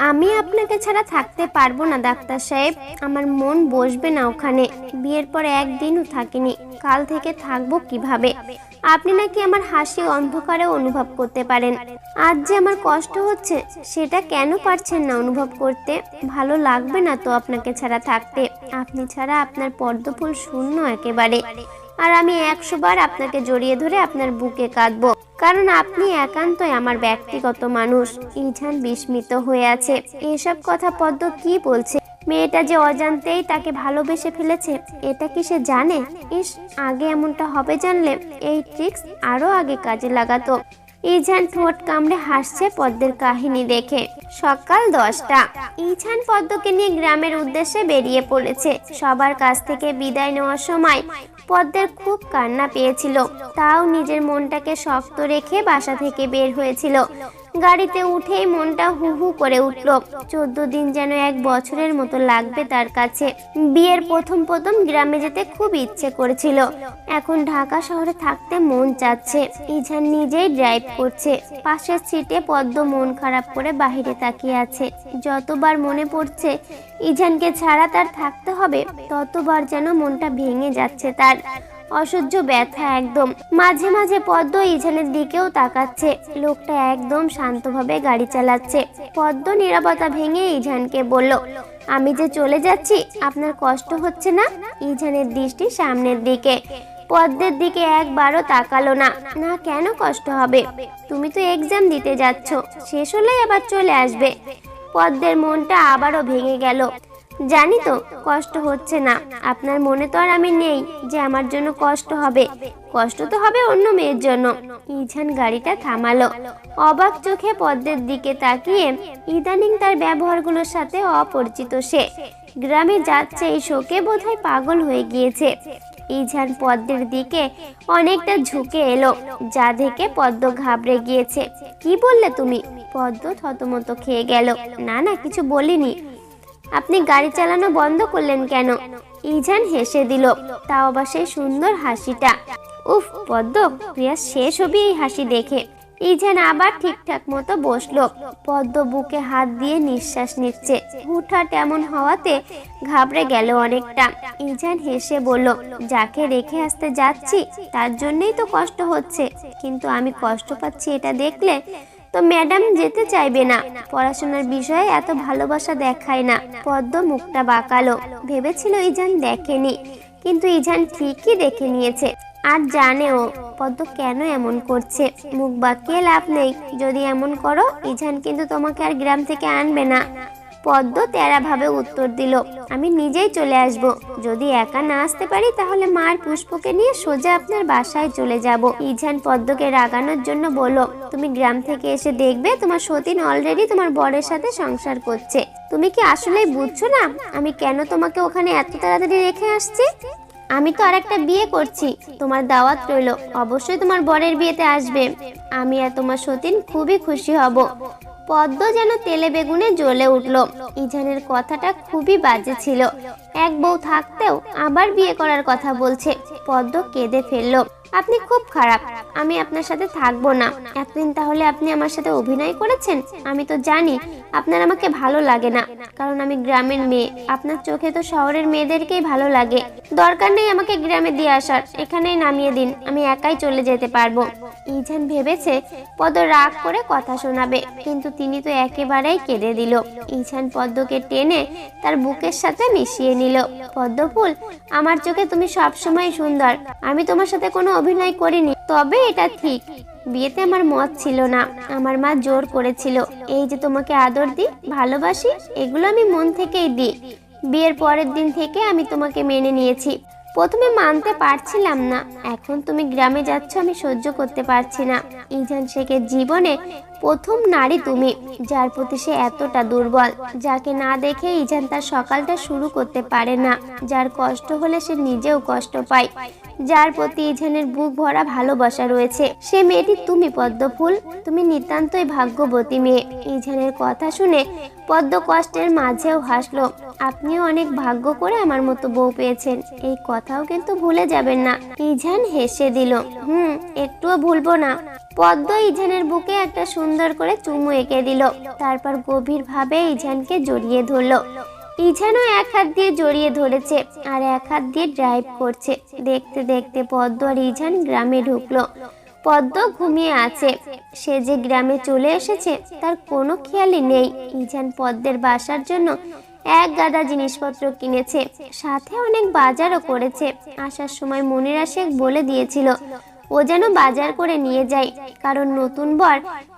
আমি আপনাকে ছাড়া থাকতে পারব না, ডাক্তার সাহেব। আমার মন বসবে না ওখানে। বিয়ের পর একদিনও থাকিনি। কাল থেকে থাকব কীভাবে? আপনি নাকি আমার হাসি অন্ধকারে অনুভব করতে পারেন। আজ যে আমার কষ্ট হচ্ছে, সেটা কেন পারছেন না অনুভব করতে? ভালো লাগবে না তো আপনাকে ছাড়া থাকতে। আপনি ছাড়া আপনার পদ্মফুল শূন্য একেবারে। আর আমি একশো বার আপনাকে জড়িয়ে ধরে আপনার বুকে কাঁদবো। কারণ আপনি একান্তই আমার ব্যক্তিগত মানুষ। ইঝান বিস্মিত হয়ে আছে। এসব কথা পদ্ম কি বলছে? মেয়েটা যে অজান্তেই তাকে ভালোবেসে ফেলেছে, এটা কি সে জানে? ইস, আগে এমনটা হবে জানলে এই ট্রিক্স আরও আগে কাজে লাগাতো। ইঝান ঠোঁট কামড়ে হাসছে পদ্মের কাহিনী দেখে। সকাল দশটা। ইঝান পদ্মকে নিয়ে গ্রামের উদ্দেশ্যে বেরিয়ে পড়েছে। সবার কাছ থেকে বিদায় নেওয়ার সময় পদ্মের খুব কান্না পেয়েছিল। তাও নিজের মনটাকে শক্ত রেখে বাসা থেকে বের হয়েছিল। গাড়িতে উঠেই মনটা হু হু করে উঠল। চোদ্দ দিন যেন এক বছরের মতো লাগবে তার কাছে। বিয়ের প্রথম প্রথম গ্রামে যেতে খুব ইচ্ছে করেছিল। এখন ঢাকা শহরে থাকতে মন চাচ্ছে। ইঝান নিজেই ড্রাইভ করছে। পাশের সিটে পদ্ম মন খারাপ করে বাহিরে তাকিয়ে আছে। যতবার মনে পড়ছে ইঝানকে ছাড়া তার থাকতে হবে, ততবার যেন মনটা ভেঙে যাচ্ছে তার। অসহ্য ব্যথা একদম। মাঝে মাঝে পদ্ম ইঝানের দিকেও তাকাচ্ছে। লোকটা একদম শান্তভাবে গাড়ি চালাচ্ছে। পদ্ম নিরাপত্তা ভেঙে ইঝানকে বলল, আমি যে চলে যাচ্ছি, আপনার কষ্ট হচ্ছে না? ইঝানের দৃষ্টি সামনের দিকে। পদ্মের দিকে একবারও তাকালো না। না, কেন কষ্ট হবে? তুমি তো এক্সাম দিতে যাচ্ছ। শেষ হলেই আবার চলে আসবে। পদ্মের মনটা আবারও ভেঙে গেল। জানি তো, কষ্ট হচ্ছে না। আপনার মনে তো আর আমি নেই যে আমার জন্য কষ্ট হবে। কষ্ট তো হবে অন্য মেয়ের জন্য। ইঝান গাড়িটা থামালো। অবাক চোখে পদ্মের দিকে তাকিয়ে ইদানিং তার ব্যবহারগুলোর সাথে অপরিচিত সে। গ্রামে যাচ্ছে এই শোকে বোধহয় পাগল হয়ে গিয়েছে। ইঝান পদ্মের দিকে অনেকটা ঝুঁকে এলো। যা দেখে পদ্ম ঘাবড়ে গিয়েছে। কি বললে তুমি? পদ্ম থতমত খেয়ে গেল। না না, কিছু বলিনি। আপনি গাড়ি চালানো বন্ধ করলেন কেন? ইজান হেসে দিল। তাও আবার সেই সুন্দর হাসিটা। উফ, পদ্ম, প্রিয়া, শেষ হবি এই হাসি দেখে। ইজান আবার ঠিকঠাক মতো বসল। পদ্ম বুকে হাত দিয়ে নিঃশ্বাস নিচ্ছে। হুঠাট এমন হওয়াতে ঘাবড়ে গেল অনেকটা। ইজান হেসে বলল, যাকে রেখে আসতে যাচ্ছি, তার জন্যই তো কষ্ট হচ্ছে। কিন্তু আমি কষ্ট পাচ্ছি এটা দেখলে তো ম্যাডাম যেতে চাইবে না। পড়াশোনার বিষয়ে এত ভালোবাসা দেখায় না। পদ্ম মুখটা বাঁকালো। ভেবেছিল ইজান দেখেনি। কিন্তু ইজান ঠিকই দেখে নিয়েছে। আর জানে ও, পদ্ম কেন এমন করছে? মুখ বাঁকিয়ে লাভ নেই। যদি এমন করো, ইজান কিন্তু তোমাকে আর গ্রাম থেকে আনবে না। পদ্ম তেরাভাবে উত্তর দিল, আমি নিজেই চলে আসব। যদি একা না আসতে পারি, তাহলে মার পুষ্পকে নিয়ে সোজা আপনার বাসায় চলে যাব। ইঝান পদ্মকে রাগানোর জন্য বলো তুমি গ্রাম থেকে এসে দেখবে তোমার সতীন অলরেডি তোমার বরের সাথে সংসার করছে। তুমি কি আসলেই বুঝছ না আমি কেন তোমাকে ওখানে এত তাড়াতাড়ি রেখে আসছি? আমি তো আর একটা বিয়ে করছি, তোমার দাওয়াত রইল, অবশ্যই তোমার বরের বিয়েতে আসবে। আমি আর তোমার সতীন খুবই খুশি হব। পদ্ম যেন তেলে বেগুনে জ্বলে উঠল। ইজানের কথাটা খুবই বাজে ছিল। এক বউ থাকতেও আবার বিয়ে করার কথা বলছে। পদ্ম কেঁদে ফেলল। আপনি খুব খারাপ। আমি আপনার সাথে থাকব না। এতদিন তাহলে আপনি আমার সাথে অভিনয় করেছেন? আমি তো জানি আপনার আমাকে ভালো লাগে না। কারণ আমি গ্রামের মেয়ে। আপনার চোখে তো শহরের মেয়েদেরকেই ভালো লাগে। দরকার নেই আমাকে গ্রামে দিয়ে আসার। এখানেই নামিয়ে দিন। আমি একাই চলে যেতে পারব। ইজান ভেবেছে পদ রাগ করে কথা শোনাবে। কিন্তু তিনি তো একেবারেই কেঁদে দিল। ইছান পদ্মকে টেনে তার বুকের সাথে মিশিয়ে নিল। পদ্মফুল, আমার চোখে তুমি সবসময় সুন্দর। আমি তোমার সাথে কোনো অভিনয় করিনি। তবে এটা ঠিক। বিয়েতে আমার মত ছিল না। আমার মা জোর করেছিল, এই যে তোমাকে আদর দিই, ভালোবাসি, এগুলো আমি মন থেকেই দিই। বিয়ের পরের দিন থেকে আমি তোমাকে মেনে নিয়েছি। প্রথমে মানতে পারছিলাম না। এখন তুমি গ্রামে যাচ্ছ, আমি সহ্য করতে পারছি না। ইজান শেখের জীবনে প্রথম নারী তুমি, যার প্রতি সে এতটা দুর্বল, যাকে না দেখে ইজান তার সকালটা শুরু করতে পারে না। যার কষ্ট হলে সে নিজেও কষ্ট পায়। যার প্রতি ইজানের বুক ভরা ভালোবাসা রয়েছে, সে মেয়েটি তুমি, পদ্মফুল। তুমি নিতান্তই ভাগ্যবতী মেয়ে। ইজানের কথা শুনে পদ্ম কষ্টের মাঝেও হাসলো। আপনিও অনেক ভাগ্য করে আমার মতো বউ পেয়েছেন। এই কথাও কিন্তু ভুলে যাবেন না। ইজান হেসে দিল, হুম, একটুও ভুলবো না। পদ্ম ইঝানের বুকে একটা সুন্দর করে চুমু এঁকে দিল। তারপর গভীরভাবে ইঝানকে জড়িয়ে ধরলো। ইঝানও এক হাত দিয়ে জড়িয়ে ধরেছে আর এক হাত দিয়ে ড্রাইভ করছে। দেখতে দেখতে পদ্ম আর ইঝান গ্রামে ঢুকলো। পদ্ম ঘুমিয়ে আছে। সে যে গ্রামে চলে এসেছে তার কোনো খেয়ালই নেই। ইঝান পদ্মের বাসার জন্য এক গাদা জিনিসপত্র কিনেছে, সাথে অনেক বাজারও করেছে। আসার সময় মনিরা শেখ বলে দিয়েছিল, ও যেন বাজার করে নিয়ে যায়, কারণ নতুন বর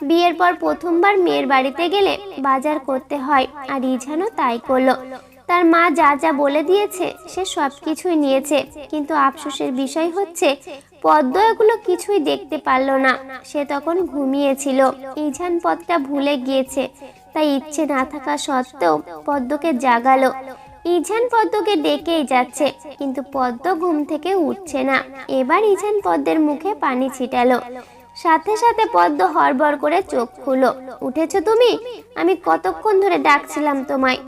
বিয়ের পর প্রথমবার মেয়ের বাড়িতে গেলে বাজার করতে হয়, আর ইঝানও তাই করল। তার মা যা যা বলে দিয়েছে, সে সব কিছুই নিয়েছে, কিন্তু আফসোসের বিষয় হচ্ছে, পদ্ম এগুলো কিছুই দেখতে পারল না। সে তখন ঘুমিয়েছিল। ইঝান পদটা ভুলে গিয়েছে। তাই ইচ্ছে না থাকা সত্ত্বেও পদ্মকে জাগালো। ইঝান পদ্মকে ডেকেই যাচ্ছে, কিন্তু পদ্ম ঘুম থেকে উঠছে না। এবার ইঝান পদ্মের মুখে পানি ছিটালো। সাথে সাথে পদ্ম হড়বড় করে চোখ খুলো। উঠেছো তুমি? আমি কতক্ষণ ধরে ডাকছিলাম তোমায়।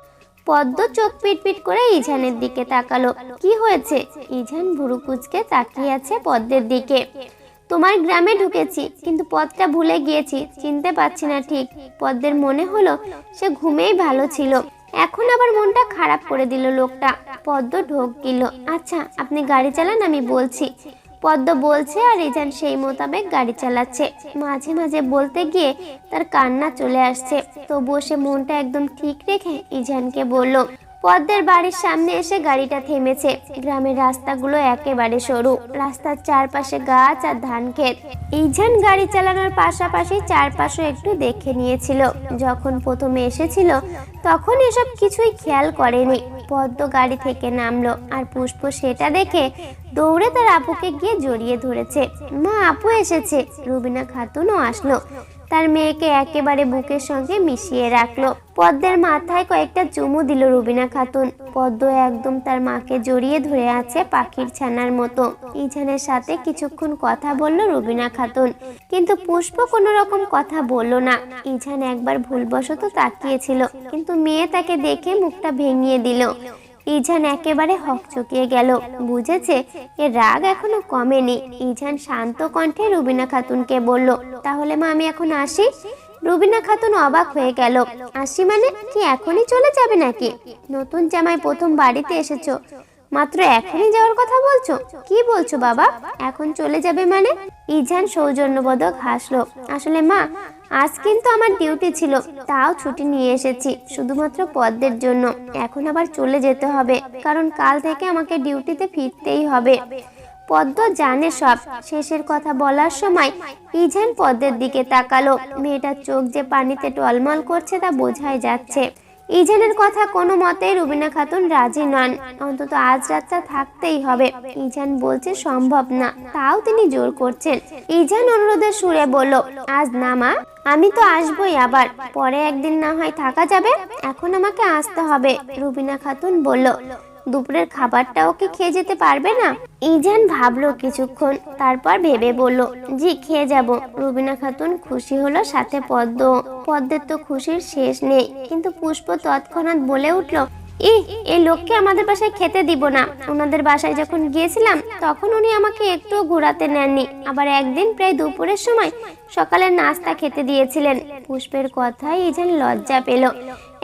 পদ্ম চোখ পিটপিট করে ইঝানের দিকে তাকালো। কি হয়েছে? ইঝান ভুরু কুচকে তাকিয়ে আছে পদ্মের দিকে। তোমার গ্রামে ঢুকেছি, কিন্তু পথটা ভুলে গিয়েছি, চিনতে পারছি না ঠিক। পদ্মের মনে হলো সে ঘুমেই ভালো ছিল। এখন আবার মনটা খারাপ করে দিল লোকটা। পদ্ম ঢোক গেল। আচ্ছা আপনি গাড়ি চালান, আমি বলছি। পদ্ম বলছে আর ইজান সেই মোতাবেক গাড়ি চালাচ্ছে। মাঝে মাঝে বলতে গিয়ে তার কান্না চলে আসছে। তবুও সে মনটা একদম ঠিক রেখে ইজানকে বলল পদ্মের বাড়ির সামনে এসে গাড়িটা থেমেছে। গ্রামের রাস্তাগুলো একেবারে সরু। রাস্তার চারপাশে গাছ আর ধান ক্ষেত। ইজান গাড়ি চালানোর পাশাপাশি চারপাশে একটু দেখে নিয়েছিল। যখন প্রথমে এসেছিল, তখন এসব কিছুই খেয়াল করেনি। পদ্ম গাড়ি থেকে নামলো আর পুষ্প সেটা দেখে দৌড়ে তার আপুকে গিয়ে জড়িয়ে ধরেছে। মা, আপু এসেছে। রুবিনা খাতুনও আসলো। তার মেয়েকে একেবারে বুকের সঙ্গে মিশিয়ে রাখল। পদ্মের মাথায় কয়েকটা চুমু দিল রুবিনা খাতুন। পদ্ম একদম তার মাকে জড়িয়ে ধরে আছে পাখির ছানার মতো। ইছানের সাথে কিছুক্ষণ কথা বলল রুবিনা খাতুন। কিন্তু পুষ্প কোনো রকম কথা বলল না। ইছান একবার ভুলবশত তাকিয়েছিল কিন্তু মেয়ে তাকে দেখে মুখটা ভেঙিয়ে দিল। ইঝান একেবারে হকচকিয়ে গেল। বুঝেছে? এর রাগ এখনও কমেনি। ইঝান শান্ত কণ্ঠে রুবিনা খাতুনকে বলল, তাহলে মা, আমি এখন আসি? রুবিনা খাতুন অবাক হয়ে গেল। আসি মানে? কি এখনই চলে যাবে নাকি? নতুন জামাই প্রথম বাড়িতে এসেছ। মাত্র এখনই যাওয়ার কথা বলছো? কি বলছো বাবা? এখন চলে যাবে মানে? ইঝান সৌজন্যবোধক হাসলো। আসলে মা, আজ কিন্তু আমার ডিউটি ছিল, তাও ছুটি নিয়ে এসেছি, শুধুমাত্র পদ্মের জন্য। এখন আবার চলে যেতে হবে, কারণ কাল থেকে আমাকে ডিউটিতে ফিরতেই হবে। পদ্ম জানে সব। শেষের কথা বলার সময় ইঝান পদ্মের দিকে তাকালো। মেয়েটার চোখ যে পানিতে টলমল করছে তা বোঝাই যাচ্ছে। ইজানের কথা কোনো মতে রুবিনা খাতুন রাজি নন। অন্তত আজ রাতটা থাকতেই হবে। ইজান বলছে সম্ভব না। তাও তিনি জোর করছেন। ইজান অনুরোধের সুরে বলল, আজ না মা, আমি তো আসবই আবার। পরে একদিন না হয় থাকা যাবে। এখন আমাকে আসতে হবে। রুবিনা খাতুন বলল দুপুরের খাবারটাও কি খেয়ে যেতে পারবে না? ইজান ভাবলো কিছুক্ষণ, তারপর ভেবে বলল, জি, খেয়ে যাব। রুবিনা খাতুন খুশি হলো সাথে পদ্ম। পদ্মের তো খুশির শেষ নেই, কিন্তু পুষ্প তৎক্ষণাৎ বলে উঠল ই এই লোককে আমাদের বাসায় খেতে দিব না। ওনাদের বাসায় যখন গিয়েছিলাম, তখন উনি আমাকে একটু ঘোরাতে নেননি আবার একদিন প্রায় দুপুরের সময় সকালের নাস্তা খেতে দিয়েছিলেন। পুষ্পের কথায় ইজান লজ্জা পেল।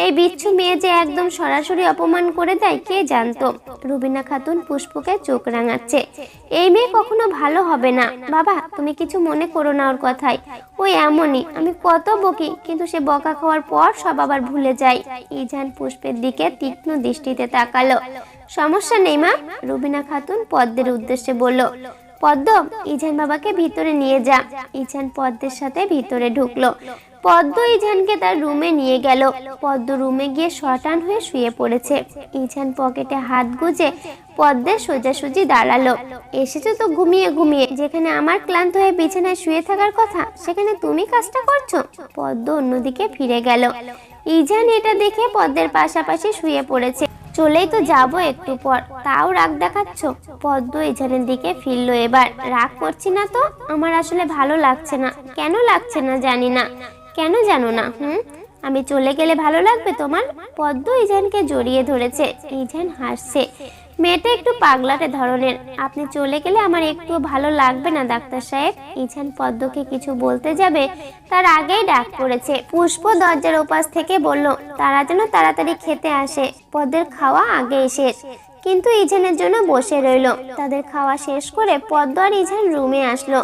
এই বিচ্ছু মেয়ে যে একদম সরাসরি অপমান করে দেয়, কে জানতো? রুবিনা খাতুন পুষ্পকে চোখ রাঙাচ্ছে। এই মেয়ে কখনো ভালো হবে না। বাবা, তুমি কিছু মনে করো না ওর কথায়। ওই এমনই, আমি কত বকি, কিন্তু সে বকা খাওয়ার পর সব আবার ভুলে যায়। ইজান পুষ্পের দিকে তীক্ষ্ণ দৃষ্টিতে তাকালো। সমস্যা নেই মা, রুবিনা খাতুন পদ্মের উদ্দেশ্যে বলল। পদ্ম ইজান বাবাকে ভিতরে নিয়ে যা। ইজান পদ্মের সাথে ভিতরে ঢুকলো। পদ্ম ইজানকে তার রুমে নিয়ে গেল। পদ্ম রুমে গিয়ে শটান হয়ে শুয়ে পড়েছে। ইজান পকেটে হাত গুজে পদ্মের সোজাসুজি দাঁড়াল। এসেছ তো ঘুমিয়ে ঘুমিয়ে। যেখানে আমার ক্লান্ত হয়ে বিছানায় শুয়ে থাকার কথা, সেখানে তুমি কাজটা করছ? পদ্ম অন্যদিকে ফিরে গেল। ইজান এটা দেখে পদ্মের পাশাপাশি শুয়ে পড়েছে। চলেই তো যাব একটু পর। তাও রাগ দেখাচ্ছ? পদ্ম এছানের দিকে ফিরলো এবার। রাগ করছি না তো? আমার আসলে ভালো লাগছে না। কেন লাগছে না জানি না। কেন জানো না, হুম? আমি চলে গেলে ভালো লাগবে তোমার? পদ্ম ইজানকে জড়িয়ে ধরেছে। ইজান হাসছে। মেয়েটা একটু পাগলাটে ধরনের। আপনি চলে গেলে আমার একটু ভালো লাগবে না, ডাক্তার সাহেব। ইছান পদ্মকে কিছু বলতে যাবে, তার আগেই ডাক পড়েছে। পুষ্প দরজার ওপাশ থেকে বলল, তারা যেন তাড়াতাড়ি খেতে আসে। পদ্মের খাওয়া আগে শেষ। কিন্তু ইঝানের জন্য বসে রইল। তাদের খাওয়া শেষ করে পদ্ম আর ইঝান রুমে আসলো।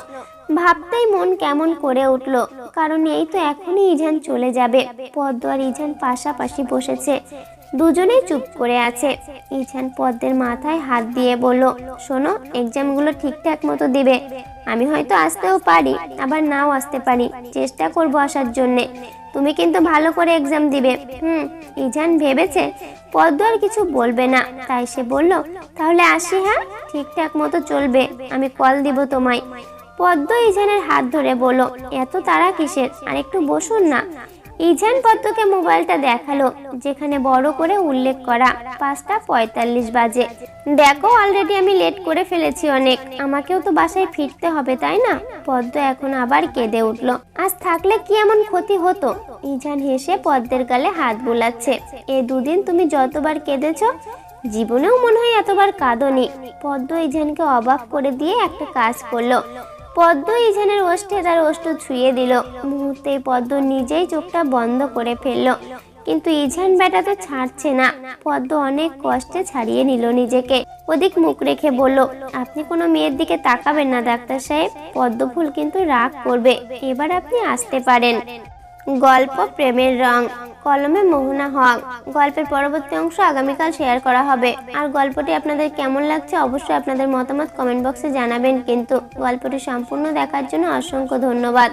ভাবতেই মন কেমন করে উঠল, কারণ এই তো এখনই ইঝান চলে যাবে। পদ্ম আর ইঝান পাশাপাশি বসেছে। দুজনেই চুপ করে আছে। ইঝান পদ্মের মাথায় হাত দিয়ে বলল, শোনো এক্সামগুলো ঠিকঠাক মতো দিবে। আমি হয়তো আসতেও পারি, আবার নাও আসতে পারি। চেষ্টা করব আসার জন্যে। তুমি কিন্তু ভালো করে এক্সাম দিবে। হুম ইজান ভেবেছে পদ্ম আর কিছু বলবে না। তাই সে বলল, তাহলে আসি হ্যাঁ? ঠিকঠাক মতো চলবে। আমি কল দিব তোমায়। পদ্ম ইজানের হাত ধরে বলল, এত তারা কিসের? আর একটু বসুন না। ইজান পদ্মকে মোবাইলটা দেখাল, যেখানে বড় করে উল্লেখ করা পাঁচটা পঁয়তাল্লিশ বাজে। দেখো অলরেডি আমি লেট করে ফেলেছি অনেক। আমাকেও তো বাসায় ফিরতে হবে, তাই না? পদ্ম এখন আবার কেঁদে উঠল। আজ থাকলে কি এমন ক্ষতি হতো? ইজান হেসে পদ্মের গালে হাত বুলাচ্ছে। এ দুদিন তুমি যতবার কেঁদেছ, জীবনেও মনে হয় এতবার কাঁদনি। পদ্ম ইজানকে অবাক করে দিয়ে একটা কাজ করল। পদ্ম ইজানের ওষ্ঠে তার ওষ্ঠ ছুঁয়ে দিল। মুহূর্তে পদ্ম নিজেই চোখটা বন্ধ করে ফেলল। কিন্তু ইজান বেটা তো ছাড়ছে না। পদ্ম অনেক কষ্টে ছাড়িয়ে নিল নিজেকে। ওদিক মুখ রেখে বলল, আপনি কোনো মেয়ের দিকে তাকাবেন না, ডাক্তার সাহেব। পদ্মফুল কিন্তু রাগ করবে। এবার আপনি আসতে পারেন। গল্প, প্রেমের রং। কলমে মোহনা হক। গল্পের পরবর্তী অংশ আগামীকাল শেয়ার করা হবে। আর গল্পটি আপনাদের কেমন লাগছে অবশ্যই আপনাদের মতামত কমেন্ট বক্সে জানাবেন। কিন্তু গল্পটি সম্পূর্ণ দেখার জন্য অসংখ্য ধন্যবাদ।